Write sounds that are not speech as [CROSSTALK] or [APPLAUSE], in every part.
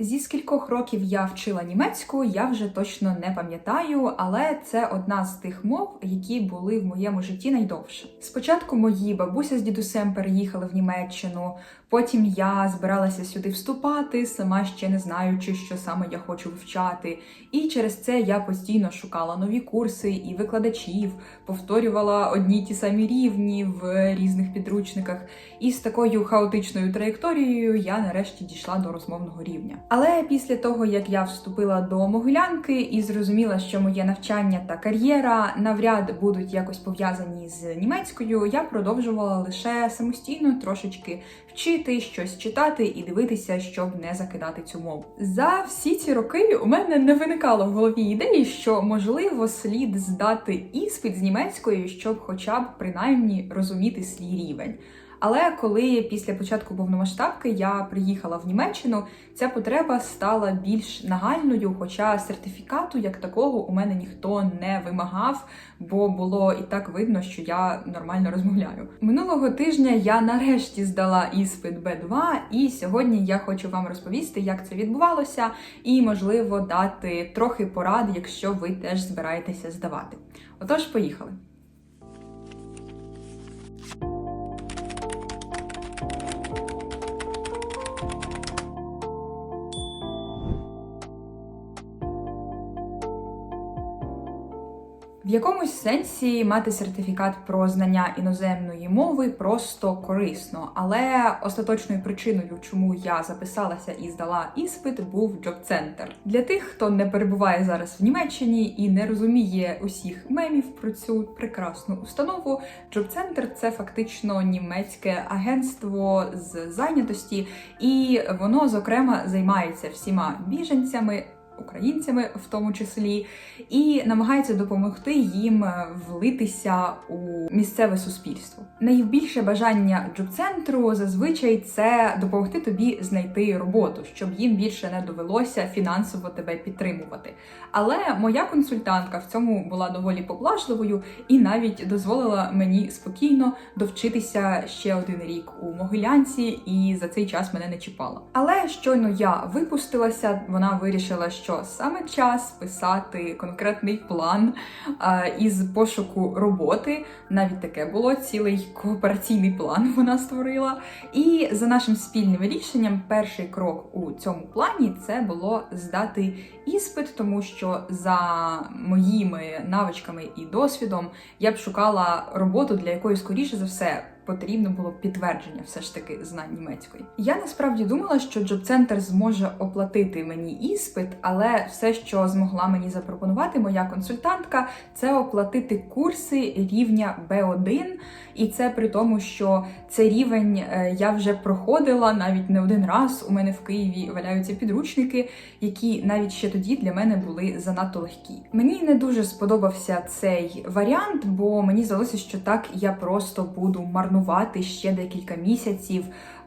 Зі скількох років я вчила німецьку, я вже точно не пам'ятаю, але це одна з тих мов, які були в моєму житті найдовше. Спочатку мої бабуся з дідусем переїхали в Німеччину, потім я збиралася сюди вступати, сама ще не знаючи, що саме я хочу вивчати. І через це я постійно шукала нові курси і викладачів, повторювала одні ті самі рівні в різних підручниках. І з такою хаотичною траєкторією я нарешті дійшла до розмовного рівня. Але після того, як я вступила до Могилянки і зрозуміла, що моє навчання та кар'єра навряд будуть якось пов'язані з німецькою, я продовжувала лише самостійно трошечки вчити щось читати і дивитися, щоб не закидати цю мову. За всі ці роки у мене не виникало в голові ідеї, що можливо слід здати іспит з німецької, щоб хоча б принаймні розуміти свій рівень. Але коли після початку повномасштабки я приїхала в Німеччину, ця потреба стала більш нагальною, хоча сертифікату як такого у мене ніхто не вимагав, бо було і так видно, що я нормально розмовляю. Минулого тижня я нарешті здала іспит Б2, і сьогодні я хочу вам розповісти, як це відбувалося, і можливо дати трохи порад, якщо ви теж збираєтеся здавати. Отож, поїхали. В якомусь сенсі мати сертифікат про знання іноземної мови просто корисно, але остаточною причиною, чому я записалася і здала іспит, був джоб-центр. Для тих, хто не перебуває зараз в Німеччині і не розуміє усіх мемів про цю прекрасну установу, джоб-центр це фактично німецьке агентство з зайнятості, і воно зокрема займається всіма біженцями українцями в тому числі, і намагається допомогти їм влитися у місцеве суспільство. Найбільше бажання джоб-центру зазвичай це допомогти тобі знайти роботу, щоб їм більше не довелося фінансово тебе підтримувати. Але моя консультантка в цьому була доволі поблажливою і навіть дозволила мені спокійно довчитися ще один рік у Могилянці, і за цей час мене не чіпала. Але щойно я випустилася, вона вирішила, що саме час писати конкретний план е, із пошуку роботи. Навіть таке було цілий коопераційний план. [LAUGHS] Вона створила. І за нашим спільним рішенням, перший крок у цьому плані це було здати іспит, тому що за моїми навичками і досвідом я б шукала роботу, для якої скоріше за все потрібно було підтвердження все ж таки знань німецької. Я насправді думала, що джоб-центр зможе оплатити мені іспит, але все, що змогла мені запропонувати моя консультантка, це оплатити курси рівня B1, і це при тому, що цей рівень е, я вже проходила навіть не один раз. У мене в Києві валяються підручники, які навіть ще тоді для мене були занадто легкі. Мені не дуже сподобався цей варіант, бо мені здалося, що так я просто буду марнувати ще декілька місяців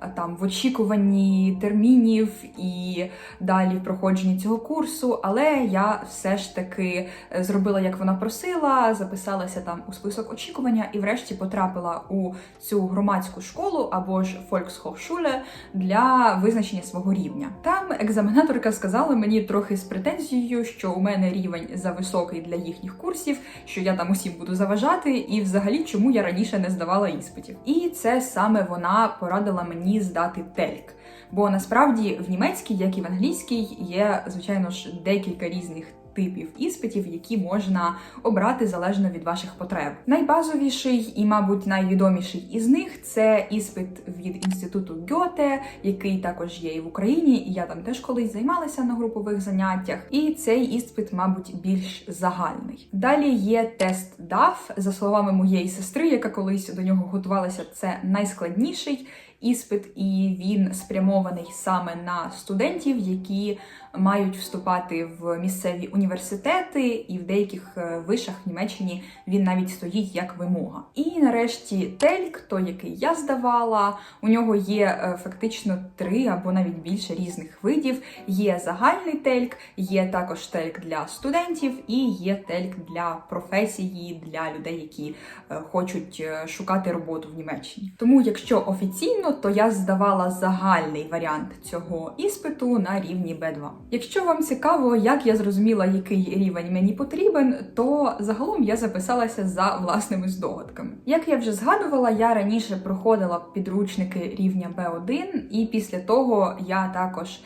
там в очікуванні термінів і далі в проходженні цього курсу. Але я все ж таки е, зробила, як вона просила, записалася там у список очікування і, врешті, потрапила у цю громадську школу або ж Volkshochschule для визначення свого рівня. Там екзаменаторка сказала мені трохи з претензією, що у мене рівень зависокий для їхніх курсів, що я там усім буду заважати, і взагалі чому я раніше не здавала іспитів. І це саме вона порадила мені здати тельк. Бо насправді в німецькій, як і в англійській, є звичайно ж декілька різних. Типів іспитів, які можна обрати залежно від ваших потреб. Найбазовіший і, мабуть, найвідоміший із них це іспит від інституту Гьоте, який також є і в Україні, і я там теж колись займалася на групових заняттях. І цей іспит, мабуть, більш загальний. Далі є тест DAF, за словами моєї сестри, яка колись до нього готувалася. Це найскладніший іспит, і він спрямований саме на студентів, які мають вступати в місцеві університети, і в деяких е, вишах в Німеччині він навіть стоїть як вимога. І нарешті тельк, той, який я здавала, у нього є е, фактично три або навіть більше різних видів. Є загальний тельк, є також тельк для студентів, і є тельк для професії, для людей, які е, хочуть шукати роботу в Німеччині. Тому, якщо офіційно то я здавала загальний варіант цього іспиту на рівні B2. Якщо вам цікаво, як я зрозуміла, який рівень мені потрібен, то загалом я записалася за власними здогадками. Як я вже згадувала, я раніше проходила підручники рівня B1, і після того я також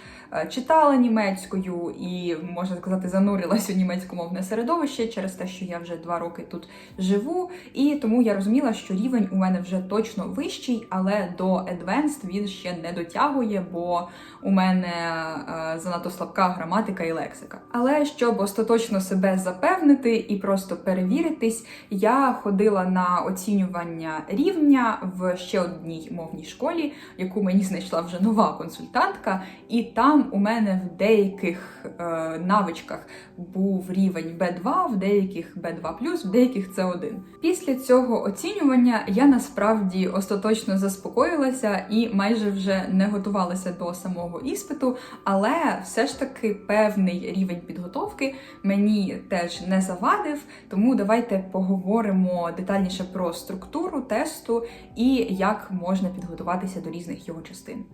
читала німецькою і, можна сказати, занурилась у німецькомовне середовище через те, що я вже два роки тут живу, і тому я розуміла, що рівень у мене вже точно вищий, але до Advanced він ще не дотягує, бо у мене е, занадто слабка граматика і лексика. Але щоб остаточно себе запевнити і просто перевіритись, я ходила на оцінювання рівня в ще одній мовній школі, яку мені знайшла вже нова консультантка, і там у мене в деяких е, навичках був рівень B2, в деяких B2+, в деяких C1. Після цього оцінювання я насправді остаточно заспокоїлася і майже вже не готувалася до самого іспиту, але все ж таки певний рівень підготовки мені теж не завадив. Тому давайте поговоримо детальніше про структуру тесту і як можна підготуватися до різних його частин.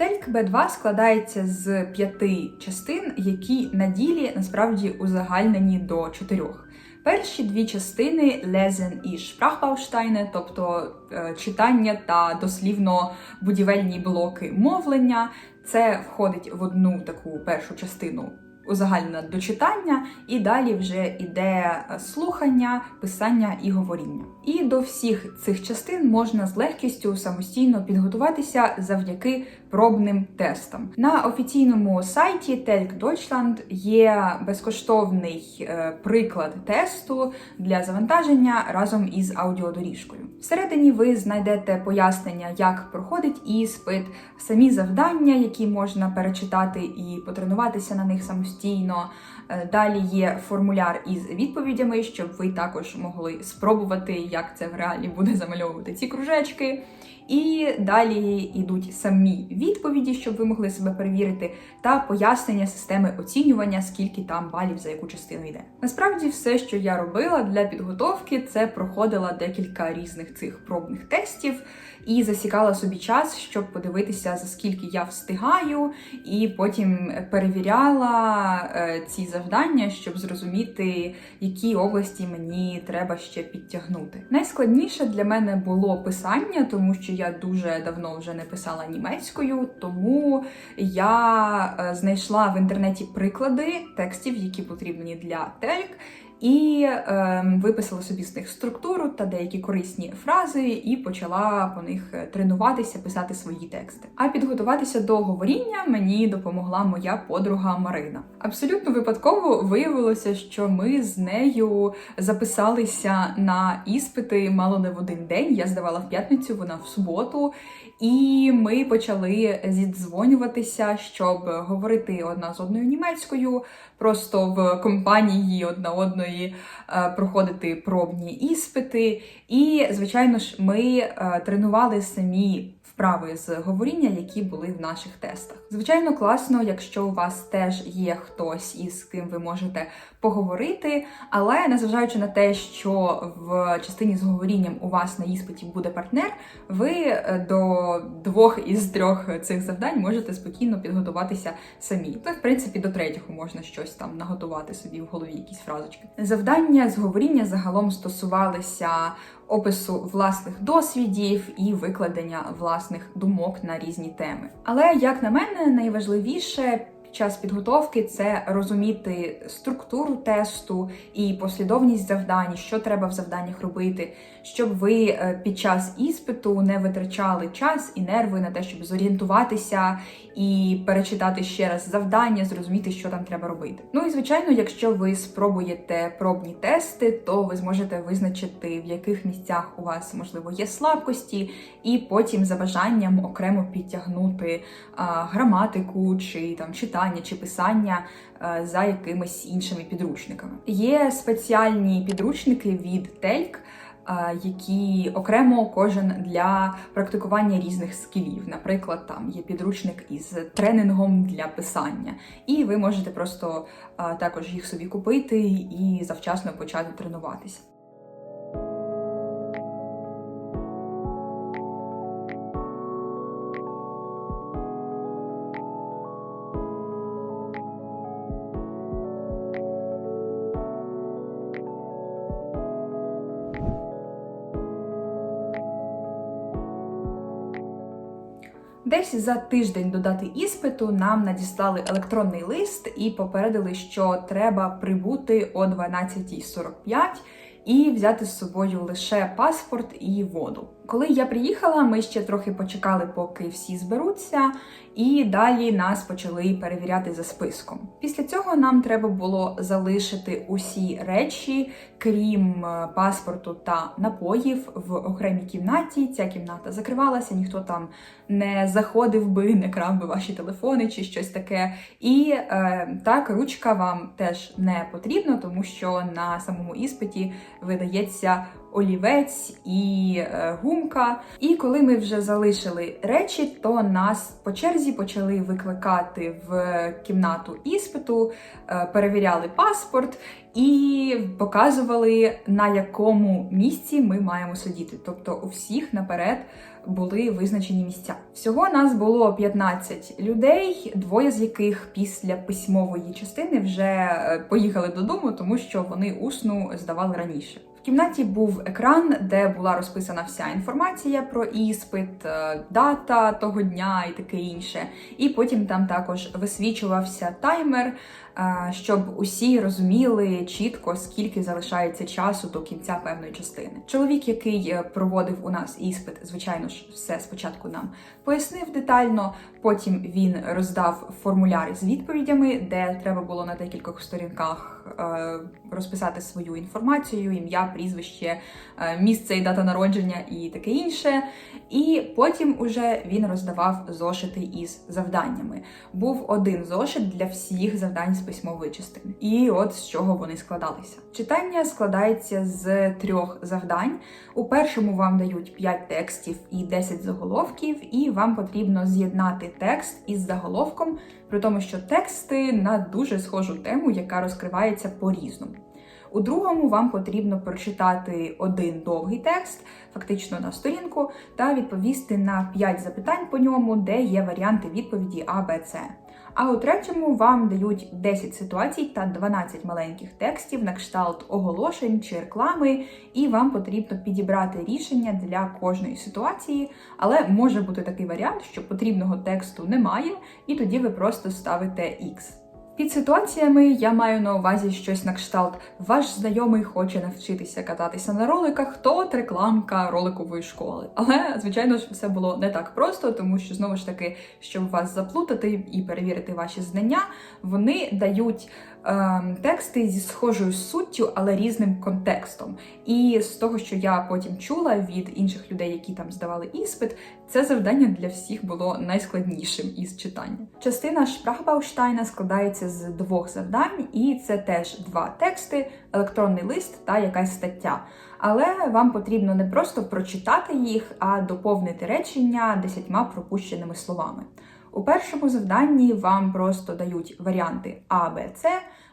Тельк Б2 складається з п'яти частин, які на ділі насправді узагальнені до чотирьох. Перші дві частини Лезен і Шпрахбауштайне, тобто е, читання та дослівно будівельні блоки мовлення, це входить в одну таку першу частину узагальнена до читання, і далі вже іде е, слухання, писання і говоріння. І до всіх цих частин можна з легкістю самостійно підготуватися завдяки пробним тестам. На офіційному сайті Telk Deutschland є безкоштовний е, приклад тесту для завантаження разом із аудіодоріжкою. Всередині ви знайдете пояснення, як проходить іспит, самі завдання, які можна перечитати і потренуватися на них самостійно. Е, Далі є формуляр із відповідями, щоб ви також могли спробувати, як це в реалі буде замальовувати ці кружечки. І далі йдуть самі відповіді, щоб ви могли себе перевірити, та пояснення системи оцінювання, скільки там балів за яку частину йде. Насправді, все, що я робила для підготовки, це проходила декілька різних цих пробних тестів і засікала собі час, щоб подивитися, за скільки я встигаю, і потім перевіряла е, ці завдання, щоб зрозуміти, які області мені треба ще підтягнути. Найскладніше для мене було писання, тому що я дуже давно вже не писала німецькою, тому я е, знайшла в інтернеті приклади текстів, які потрібні для тельк. І е, виписала собі з них структуру та деякі корисні фрази, і почала по них е, тренуватися, писати свої тексти. А підготуватися до говоріння мені допомогла моя подруга Марина. Абсолютно випадково виявилося, що ми з нею записалися на іспити мало не в один день. Я здавала в п'ятницю, вона в суботу. І ми почали зідзвонюватися, щоб говорити одна з одною німецькою, просто в компанії одна одної е, проходити пробні іспити. І, звичайно ж, ми е, тренували самі вправи з говоріння, які були в наших тестах. Звичайно, класно, якщо у вас теж є хтось із ким ви можете поговорити, але незважаючи на те, що в частині з говорінням у вас на іспиті буде партнер, ви е, до двох із трьох цих завдань можете спокійно підготуватися самі. То, в принципі, до третього можна щось там наготувати собі в голові, якісь фразочки. Завдання з говоріння загалом стосувалися опису власних досвідів і викладення власних думок на різні теми. Але як на мене, найважливіше. Час підготовки це розуміти структуру тесту і послідовність завдань, що треба в завданнях робити, щоб ви е, під час іспиту не витрачали час і нерви на те, щоб зорієнтуватися і перечитати ще раз завдання, зрозуміти, що там треба робити. Ну і звичайно, якщо ви спробуєте пробні тести, то ви зможете визначити, в яких місцях у вас можливо є слабкості, і потім за бажанням окремо підтягнути а, граматику чи там читання чи писання за якимись іншими підручниками. Є спеціальні підручники від Тельк які окремо кожен для практикування різних скілів. Наприклад, там є підручник із тренінгом для писання, і ви можете просто також їх собі купити і завчасно почати тренуватися. Десь за тиждень до дати іспиту нам надіслали електронний лист і попередили, що треба прибути о 12.45 і взяти з собою лише паспорт і воду. Коли я приїхала, ми ще трохи почекали, поки всі зберуться, і далі нас почали перевіряти за списком. Після цього нам треба було залишити усі речі, крім е, паспорту та напоїв, в окремій кімнаті. Ця кімната закривалася, ніхто там не заходив би, не крав би ваші телефони чи щось таке. І е, так, ручка вам теж не потрібна, тому що на самому іспиті видається олівець і е, гумка. І коли ми вже залишили речі, то нас по черзі почали викликати в кімнату іспиту, е, перевіряли паспорт і показували, на якому місці ми маємо сидіти. Тобто у всіх наперед були визначені місця. Всього нас було 15 людей, двоє з яких після письмової частини вже е, поїхали додому, тому що вони усну здавали раніше. В кімнаті був екран, де була розписана вся інформація про іспит, е, дата того дня і таке інше. І потім там також висвічувався таймер, щоб усі розуміли чітко, скільки залишається часу до кінця певної частини. Чоловік, який е, проводив у нас іспит, звичайно ж, все спочатку нам пояснив детально. Потім він роздав формуляри з відповідями, де треба було на декількох сторінках розписати свою інформацію, ім'я, прізвище, місце і дата народження і таке інше. І потім уже він роздавав зошити із завданнями. Був один зошит для всіх завдань з письмової частини. І от з чого вони складалися. Читання складається з трьох завдань. У першому вам дають 5 текстів і 10 заголовків, і вам потрібно з'єднати текст із заголовком, при тому, що тексти на дуже схожу тему, яка розкривається по-різному. У другому вам потрібно прочитати один довгий текст, фактично на сторінку, та відповісти на 5 запитань по ньому, де є варіанти відповіді А, Б, С. А у третьому вам дають 10 ситуацій та 12 маленьких текстів на кшталт оголошень чи реклами, і вам потрібно підібрати рішення для кожної ситуації. Але може бути такий варіант, що потрібного тексту немає, і тоді ви просто ставите X. Під ситуаціями я маю на увазі щось на кшталт. Ваш знайомий хоче навчитися кататися на роликах, то от рекламка роликової школи. Але, звичайно ж, все було не так просто, тому що знову ж таки, щоб вас заплутати і перевірити ваші знання, вони дають тексти зі схожою суттю, але різним контекстом. І з того, що я потім чула від інших людей, які там здавали іспит, це завдання для всіх було найскладнішим із читання. Частина Шпрахбауштайна складається з двох завдань, і це теж два тексти, електронний лист та якась стаття. Але вам потрібно не просто прочитати їх, а доповнити речення десятьма пропущеними словами. У першому завданні вам просто дають варіанти А, Б, С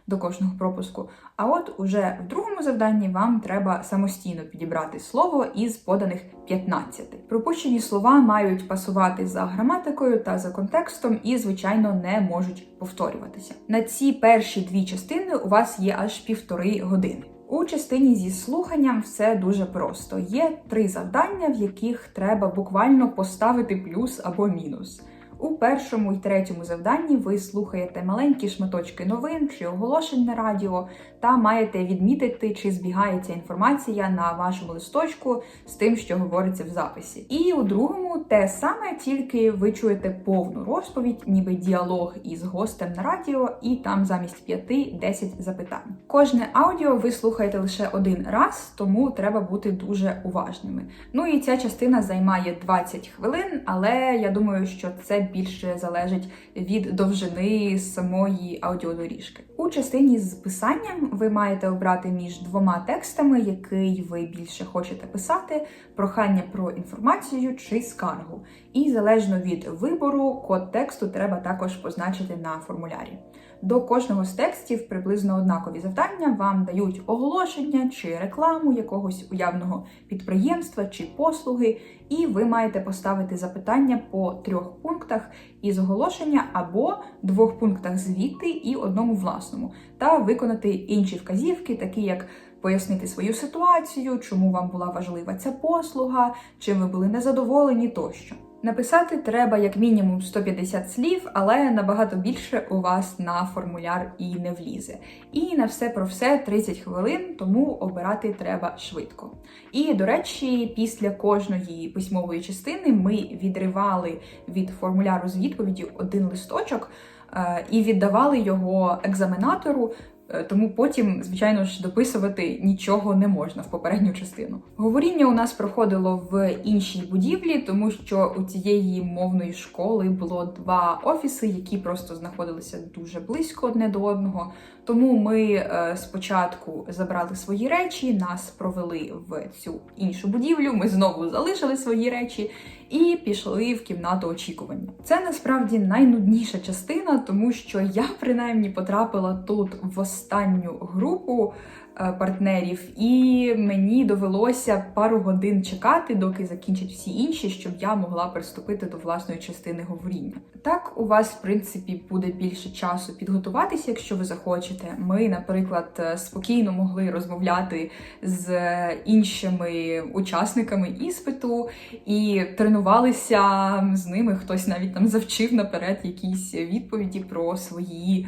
до кожного пропуску. А от уже в другому завданні вам треба самостійно підібрати слово із поданих 15. Пропущені слова мають пасувати за граматикою та за контекстом, і, звичайно, не можуть повторюватися. На ці перші дві частини у вас є аж півтори години. У частині зі слуханням все дуже просто. Є три завдання, в яких треба буквально поставити плюс або мінус. У першому і третьому завданні ви слухаєте маленькі шматочки новин чи оголошень на радіо та маєте відмітити, чи збігається інформація на вашому листочку з тим, що говориться в записі. І у другому те саме, тільки ви чуєте повну розповідь, ніби діалог із гостем на радіо, і там замість 5-10 запитань. Кожне аудіо ви слухаєте лише один раз, тому треба бути дуже уважними. Ну і ця частина займає 20 хвилин, але я думаю, що це більше залежить від довжини самої аудіодоріжки. У частині з писанням ви маєте обрати між двома текстами, який ви більше хочете писати, прохання про інформацію чи скаргу. І залежно від вибору, код тексту треба також позначити на формулярі. До кожного з текстів приблизно однакові завдання вам дають оголошення чи рекламу якогось уявного підприємства чи послуги, і ви маєте поставити запитання по трьох пунктах із оголошення або двох пунктах звідти і одному власному, та виконати інші вказівки, такі як пояснити свою ситуацію, чому вам була важлива ця послуга, чим ви були незадоволені тощо. Написати треба як мінімум 150 слів, але набагато більше у вас на формуляр і не влізе. І на все про все 30 хвилин, тому обирати треба швидко. І до речі, після кожної письмової частини ми відривали від формуляру з відповіді один листочок е, і віддавали його екзаменатору. Е, Тому потім, звичайно ж, дописувати нічого не можна в попередню частину. Говоріння у нас проходило в іншій будівлі, тому що у цієї мовної школи було два офіси, які просто знаходилися дуже близько одне до одного. Тому ми е, спочатку забрали свої речі, нас провели в цю іншу будівлю. Ми знову залишили свої речі і пішли в кімнату очікування. Це насправді найнудніша частина, тому що я принаймні потрапила тут в останню групу партнерів, і мені довелося пару годин чекати, доки закінчать всі інші, щоб я могла приступити до власної частини говоріння. Так, у вас, в принципі, буде більше часу підготуватися, якщо ви захочете. Ми, наприклад, е, спокійно могли розмовляти з іншими учасниками іспиту і тренувалися з ними. Хтось навіть там завчив наперед якісь відповіді про свої е,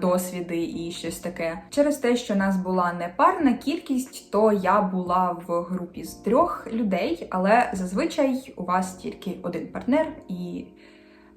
досвіди і щось таке. Через те, що нас була непарна кількість, то я була в групі з трьох людей, але зазвичай у вас тільки один партнер і.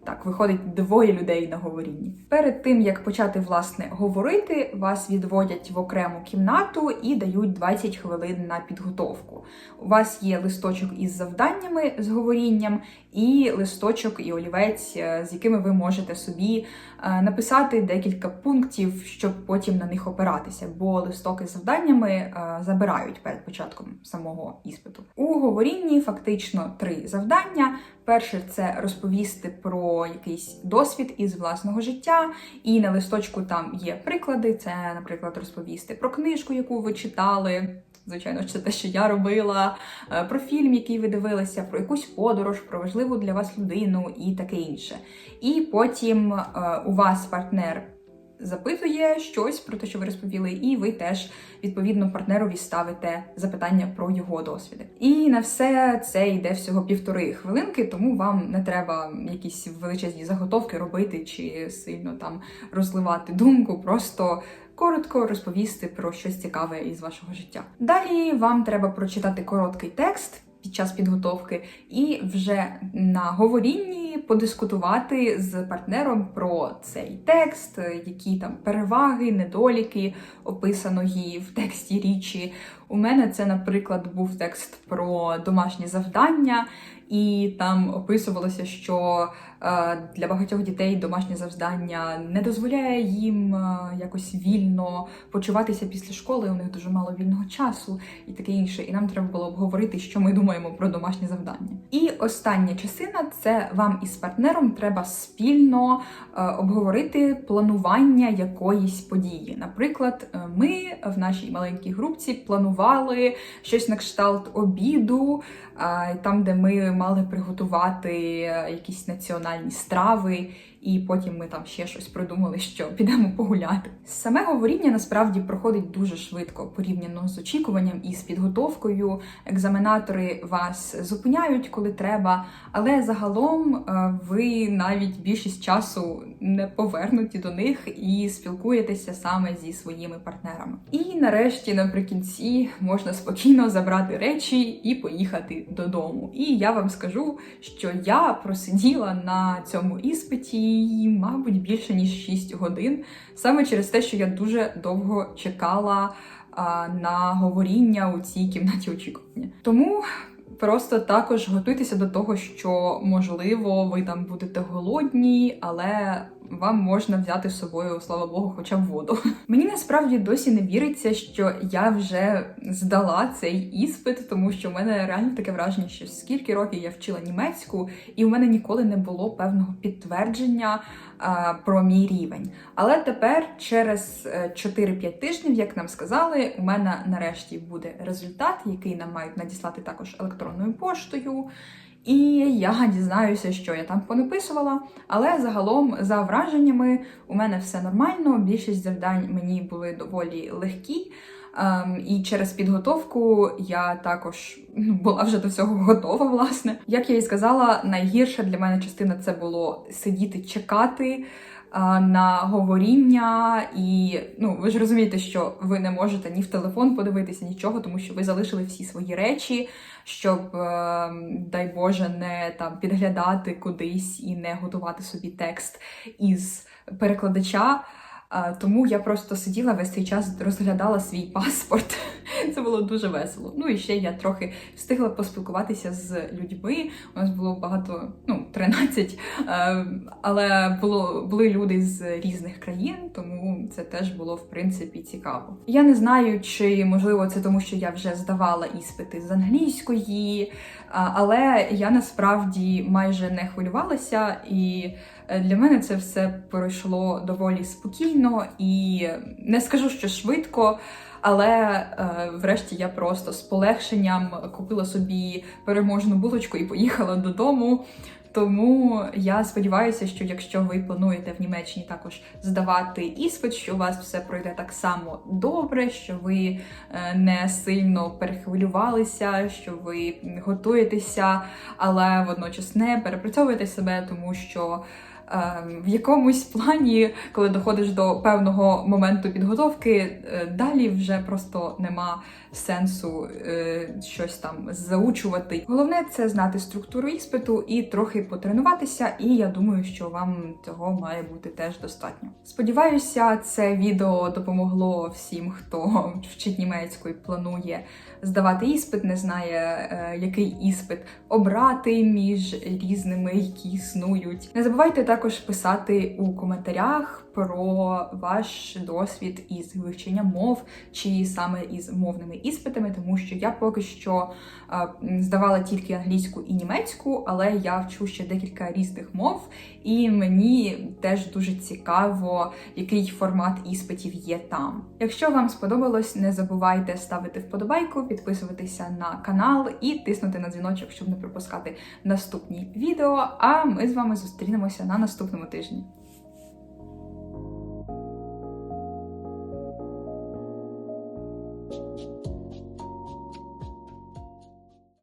Так, виходить двоє людей на говорінні. Перед тим як почати власне говорити, вас відводять в окрему кімнату і дають 20 хвилин на підготовку. У вас є листочок із завданнями з говорінням, і листочок і олівець, е, з якими ви можете собі е, написати декілька пунктів, щоб потім на них опиратися, бо листок із завданнями е, забирають перед початком самого іспиту. У говорінні фактично три завдання. Перше це розповісти про якийсь досвід із власного життя, і на листочку там є приклади. Це, наприклад, розповісти про книжку, яку ви читали. Звичайно, це те, що я робила, е, про фільм, який ви дивилися, про якусь подорож, про важливу для вас людину і таке інше. І потім е, у вас партнер запитує щось про те, що ви розповіли, і ви теж відповідно партнерові ставите запитання про його досвіди. І на все це йде всього півтори хвилинки, тому вам не треба якісь величезні заготовки робити чи сильно там розливати думку. Просто коротко розповісти про щось цікаве із вашого життя. Далі вам треба прочитати короткий текст. Під час підготовки, і вже на говорінні подискутувати з партнером про цей текст, які там переваги, недоліки описаної в тексті річі. У мене це, наприклад, був текст про домашні завдання, і там описувалося, що для багатьох дітей домашнє завдання не дозволяє їм е, якось вільно почуватися після школи. У них дуже мало вільного часу і таке інше. І нам треба було обговорити, що ми думаємо про домашнє завдання. І остання частина це вам із партнером треба спільно е, обговорити планування якоїсь події. Наприклад, е, ми в нашій маленькій групці планували щось на кшталт обіду, е, там, де ми мали приготувати е, якісь національні страви, і потім ми там ще щось придумали, що підемо погуляти. Саме говоріння насправді проходить дуже швидко порівняно з очікуванням і з підготовкою. Екзаменатори вас зупиняють, коли треба, але загалом е, ви навіть більшість часу не повернуті до них і спілкуєтеся саме зі своїми партнерами. І нарешті, наприкінці, можна спокійно забрати речі і поїхати додому. І я вам скажу, що я просиділа на цьому іспиті, мабуть, більше ніж 6 годин, саме через те, що я дуже довго чекала а, на говоріння у цій кімнаті очікування. Тому. Просто також готуйтеся до того, що можливо ви там будете голодні, але вам можна взяти з собою, слава Богу, хоча б воду. [LAUGHS] Мені насправді досі не віриться, що я вже здала цей іспит, тому що в мене реально таке враження, що скільки років я вчила німецьку, і в мене ніколи не було певного підтвердження а, про мій рівень. Але тепер, через е, 4-5 тижнів, як нам сказали, у мене нарешті буде результат, який нам мають надіслати також електронною поштою. І я дізнаюся, що я там понаписувала. Але загалом, за враженнями, у мене все нормально. Більшість завдань мені були доволі легкі. Um, і через підготовку я також ну, була вже до всього готова, власне. Як я і сказала, найгірша для мене частина це було сидіти, чекати на говоріння, і ну ви ж розумієте, що ви не можете ні в телефон подивитися, нічого, тому що ви залишили всі свої речі, щоб, е, дай Боже, не там підглядати кудись і не готувати собі текст із перекладача. Тому я просто сиділа весь цей час, розглядала свій паспорт. [LAUGHS] Це було дуже весело. Ну і ще я трохи встигла поспілкуватися з людьми. У нас було багато, ну 13, е, але було були люди з різних країн, тому це теж було в принципі цікаво. Я не знаю, чи можливо це тому, що я вже здавала іспити з англійської, але я насправді майже не хвилювалася і. Е, Для мене це все пройшло доволі спокійно і не скажу, що швидко, але е, врешті я просто з полегшенням купила собі переможну булочку і поїхала додому. Тому я сподіваюся, що якщо ви плануєте в Німеччині також здавати іспит, що у вас все пройде так само добре, що ви е, не сильно перехвилювалися, що ви готуєтеся, але водночас не перепрацьовуєте себе, тому що в якомусь плані, коли доходиш до певного моменту підготовки, е, далі вже просто нема сенсу е, щось там заучувати. Головне це знати структуру іспиту і трохи потренуватися, і я думаю, що вам цього має бути теж достатньо. Сподіваюся, це відео допомогло всім, хто вчить німецьку і планує здавати іспит, не знає, е, який іспит обрати між різними, які існують. Не забувайте також писати у коментарях про ваш досвід із вивченням мов чи саме із мовними іспитами, тому що я поки що е, здавала тільки англійську і німецьку, але я вчу ще декілька різних мов, і мені теж дуже цікаво, який формат іспитів є там. Якщо вам сподобалось, не забувайте ставити вподобайку, підписуватися на канал і тиснути на дзвіночок, щоб не пропускати наступні відео. А ми з вами зустрінемося на наступному тижні.